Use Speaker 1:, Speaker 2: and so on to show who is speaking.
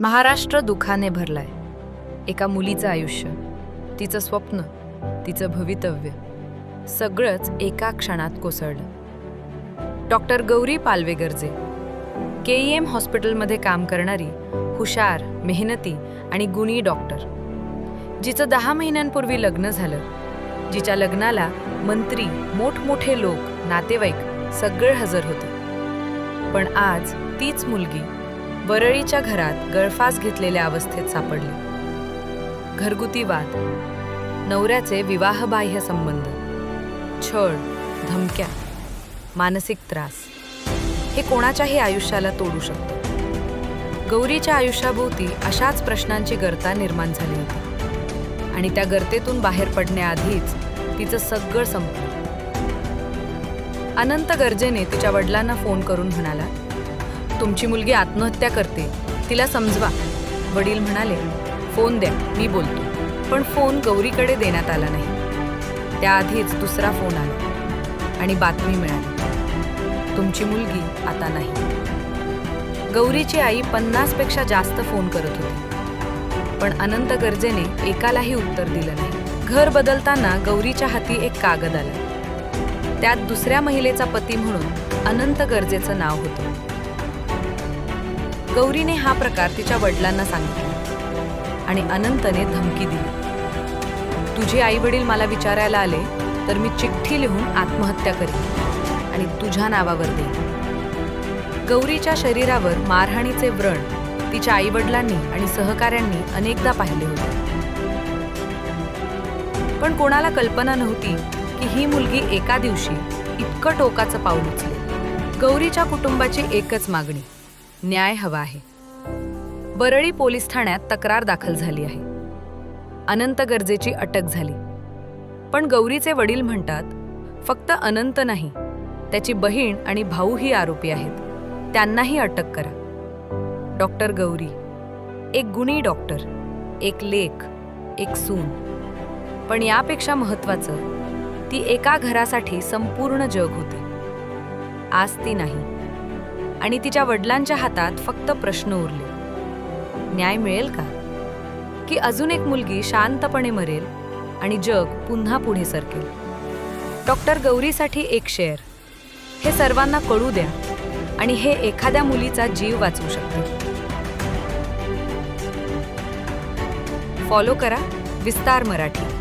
Speaker 1: महाराष्ट्र दुखाने भरलाय. एका मुलीचं आयुष्य तिचं स्वप्न तिचं भवितव्य सगळंच एका क्षणात कोसळलं. Doctor Gauri Palvegarje K E M हॉस्पिटलमध्ये काम करणारी हुशार मेहनती आणि गुणी डॉक्टर. जिचं दहा महिन्यांपूर्वी लग्न झालं जिच्या लग्नाला मंत्री मोठमोठे लोक नातेवाईक सगळे हजर होते. पण आज तीच मुलगी वरळीच्या घरात गळफास घेतलेल्या अवस्थेत सापडली. घरगुती वाद नवऱ्याचे विवाहबाह्य संबंध छळ धमक्या मानसिक त्रास हे कोणाच्याही आयुष्याला तोडू शकतं. गौरीच्या आयुष्याभोवती अशाच प्रश्नांची गर्ता निर्माण झाली होती. आणि त्या गर्तेतून बाहेर पडण्याआधीच तिचं सगळं संपलं अनंत गरजेने तिच्या वडिलांना फोन करून म्हणाला तुमची मुलगी आत्महत्या करते तिला समजवा. वडील म्हणाले फोन द्या मी बोलतो. पण फोन गौरीकडे देण्यात आला नाही. त्याआधीच दुसरा फोन आला आणि बातमी मिळाली. तुमची मुलगी आता नाही. गौरीची आई पन्नासपेक्षा जास्त फोन करत होती. पण अनंत गरजेने एकालाही उत्तर दिलं नाही. घर बदलताना गौरीच्या हाती एक कागद आला. त्यात दुसऱ्या महिलेचा पती म्हणून अनंत गरजेचं नाव होतं. गौरीने हा प्रकार तिच्या वडिलांना सांगितला आणि अनंतने धमकी दिली. तुझे आई वडील मला विचारायला आले तर मी चिठ्ठी लिहून आत्महत्या करीन आणि तुझ्या नावावर देईन. गौरीच्या शरीरावर मारहाणीचे व्रण तिच्या आईवडिलांनी आणि सहकाऱ्यांनी अनेकदा पाहिले होते. पण कोणाला कल्पना नव्हती की ही मुलगी एका दिवशी इतकं टोकाचं पाऊल उचले गौरीच्या कुटुंबाची एकच मागणी न्याय हवा आहे. बरळी पोलीस ठाण्यात तक्रार दाखल झाली आहे. अनंत गरजेची अटक झाली. पण गौरीचे वडील म्हणतात फक्त अनंत नाही त्याची बहीण आणि भाऊही आरोपी आहेत. त्यांनाही अटक करा. डॉक्टर गौरी एक गुणी डॉक्टर एक लेख एक सून. पण यापेक्षा महत्त्वाचं ती एका घरासाठी संपूर्ण जग होती. आज ती नाही. आणि तिच्या वडिलांच्या हातात फक्त प्रश्न उरले. न्याय मिळेल का? की अजून एक मुलगी शांतपणे मरेल आणि जग पुन्हा पुढे सरकेल? डॉक्टर गौरीसाठी एक शेअर. हे सर्वांना कळू द्या आणि हे एखाद्या मुलीचा जीव वाचवू शकते फॉलो करा विस्तार मराठी.